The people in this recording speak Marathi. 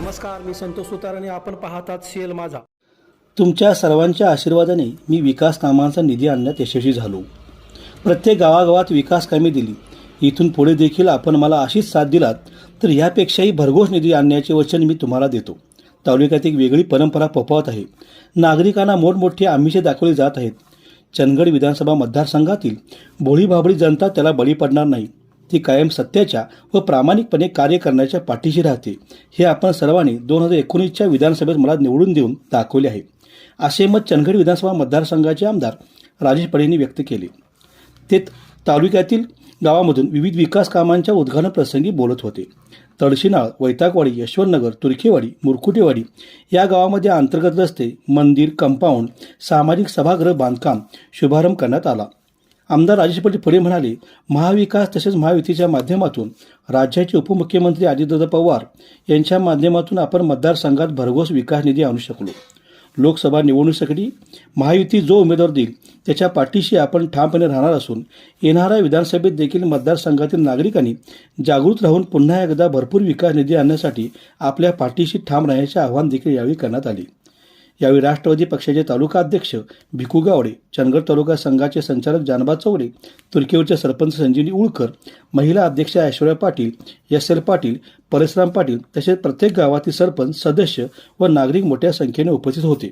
नमस्कार मी संतोष सुतार आणि आपण पाहतात सेल माझा. तुमच्या सर्वांच्या आशीर्वादाने मी विकास कामांचा निधी आणण्यात यशस्वी झालो. प्रत्येक गावागावात विकास कामे दिली. इथून पुढे देखील आपण मला अशीच साथ दिलात तर यापेक्षाही भरघोस निधी आणण्याचे वचन मी तुम्हाला देतो. तालुक्यात एक वेगळी परंपरा फोफावत आहे. नागरिकांना मोठमोठी आमिषे दाखवली जात आहेत. चंदगड विधानसभा मतदारसंघातील भोळी जनता त्याला बळी पडणार नाही. ती कायम सत्याच्या व प्रामाणिकपणे कार्य करण्याच्या पाठीशी राहते. हे आपण सर्वांनी दोन हजार एकोणीसच्या विधानसभेत मला निवडून देऊन दाखवले आहे. असे मत चंदगड विधानसभा मतदारसंघाचे आमदार राजेश पडेंनी व्यक्त केले. ते तालुक्यातील गावामधून विविध विकास कामांच्या उद्घाटन प्रसंगी बोलत होते. तळशीनाळ वैतागवाडी यशवंतनगर तुर्केवाडी मुरकुटेवाडी या गावामध्ये अंतर्गत रस्ते मंदिर कंपाऊंड सामाजिक सभागृह बांधकाम शुभारंभ करण्यात आला. आमदार राजेश पाटील पुढे म्हणाले महाविकास तसेच महायुतीच्या माध्यमातून राज्याचे उपमुख्यमंत्री आदित्यदा पवार यांच्या माध्यमातून आपण मतदारसंघात भरघोस विकास निधी आणू शकलो. लोकसभा निवडणुकीसाठी महायुती जो उमेदवार देईल त्याच्या पाठीशी आपण ठामपणे राहणार असून येणाऱ्या विधानसभेत देखील मतदारसंघातील नागरिकांनी जागृत राहून पुन्हा एकदा भरपूर विकास निधी आणण्यासाठी आपल्या पाठीशी ठाम राहण्याचे आवाहन देखील यावेळी करण्यात आले. यावेळी राष्ट्रवादी पक्षाचे तालुका अध्यक्ष भिकू गावडे चंदगड तालुका संघाचे संचालक जानबा चौडे तुर्कीवरचे सरपंच संजीवनी उळकर महिला अध्यक्ष ऐश्वर्या पाटील एस एल पाटील परशुराम पाटील तसेच प्रत्येक गावातील सरपंच सदस्य व नागरिक मोठ्या संख्येने उपस्थित होते.